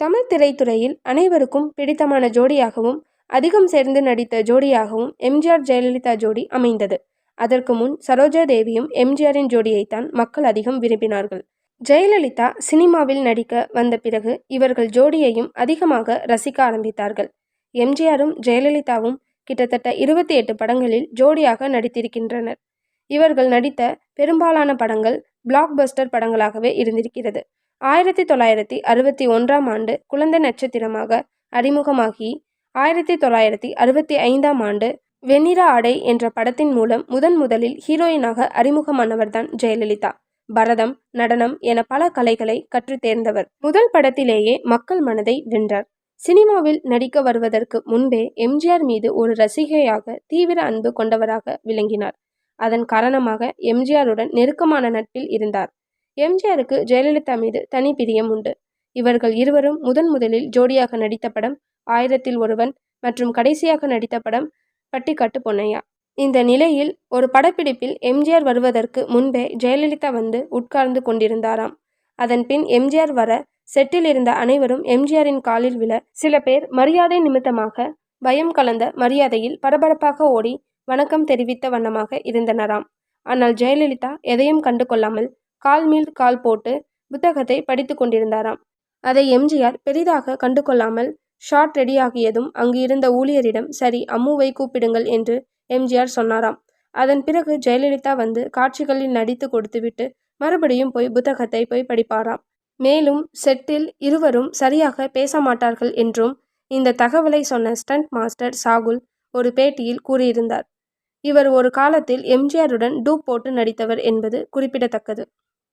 தமிழ் திரைத்துறையில் அனைவருக்கும் பிடித்தமான ஜோடியாகவும் அதிகம் சேர்ந்து நடித்த ஜோடியாகவும் எம்ஜிஆர் ஜெயலலிதா ஜோடி அமைந்தது. அதற்கு முன் சரோஜா தேவியும் எம்ஜிஆரின் ஜோடியைத்தான் மக்கள் அதிகம் விரும்பினார்கள். ஜெயலலிதா சினிமாவில் நடிக்க வந்த பிறகு இவர்கள் ஜோடியையும் அதிகமாக ரசிக்க ஆரம்பித்தார்கள். எம்ஜிஆரும் ஜெயலலிதாவும் கிட்டத்தட்ட இருபத்தி எட்டு படங்களில் ஜோடியாக நடித்திருக்கின்றனர். இவர்கள் நடித்த பெரும்பாலான படங்கள் பிளாக் பஸ்டர் படங்களாகவே இருந்திருக்கிறது. ஆயிரத்தி தொள்ளாயிரத்தி அறுபத்தி ஒன்றாம் ஆண்டு குழந்தை நட்சத்திரமாக அறிமுகமாகி ஆயிரத்தி தொள்ளாயிரத்தி அறுபத்தி ஐந்தாம் ஆண்டு வெண்ணிற ஆடை என்ற படத்தின் மூலம் முதன் முதலில் ஹீரோயினாக அறிமுகமானவர்தான் ஜெயலலிதா. பரதம் நடனம் என பல கலைகளை கற்றுத் தேர்ந்தவர். முதல் படத்திலேயே மக்கள் மனதை வென்றார். சினிமாவில் நடிக்க வருவதற்கு முன்பே எம்ஜிஆர் மீது ஒரு ரசிகையாக தீவிர அன்பு கொண்டவராக விளங்கினார். அதன் காரணமாக எம்ஜிஆருடன் நெருக்கமான நட்பில் இருந்தார். எம்ஜிஆருக்கு ஜெயலலிதா மீது தனி பிரியம் உண்டு. இவர்கள் இருவரும் முதன் முதலில் ஜோடியாக நடித்த படம் ஆயிரத்தில் ஒருவன் மற்றும் கடைசியாக நடித்த படம் பட்டிக்காட்டு பொன்னையா. இந்த நிலையில் ஒரு படப்பிடிப்பில் எம்ஜிஆர் வருவதற்கு முன்பே ஜெயலலிதா வந்து உட்கார்ந்து கொண்டிருந்தாராம். அதன் பின் எம்ஜிஆர் வர செட்டில் இருந்த அனைவரும் எம்ஜிஆரின் காலில் விழ சில பேர் மரியாதை நிமித்தமாக பயம் கலந்த மரியாதையில் பரபரப்பாக ஓடி வணக்கம் தெரிவித்த வண்ணமாக இருந்தனராம். ஆனால் ஜெயலலிதா எதையும் கண்டு கொள்ளாமல் கால் மீது கால் போட்டு புத்தகத்தை படித்து கொண்டிருந்தாராம். அதை எம்ஜிஆர் பெரிதாக கண்டு கொள்ளாமல் ஷாட் ரெடியாகியதும் அங்கு இருந்த ஊழியரிடம் சரி அம்முவை கூப்பிடுங்கள் என்று எம்ஜிஆர் சொன்னாராம். அதன் பிறகு ஜெயலலிதா வந்து காட்சிகளில் நடித்து கொடுத்துவிட்டு மறுபடியும் போய் புத்தகத்தை போய் படிப்பாராம். மேலும் செட்டில் இருவரும் சரியாக பேச மாட்டார்கள் என்றும் இந்த தகவலை சொன்ன ஸ்டண்ட் மாஸ்டர் சாகுல் ஒரு பேட்டியில் கூறியிருந்தார். இவர் ஒரு காலத்தில் எம்ஜிஆருடன் டூப் போட்டு நடித்தவர் என்பது குறிப்பிடத்தக்கது.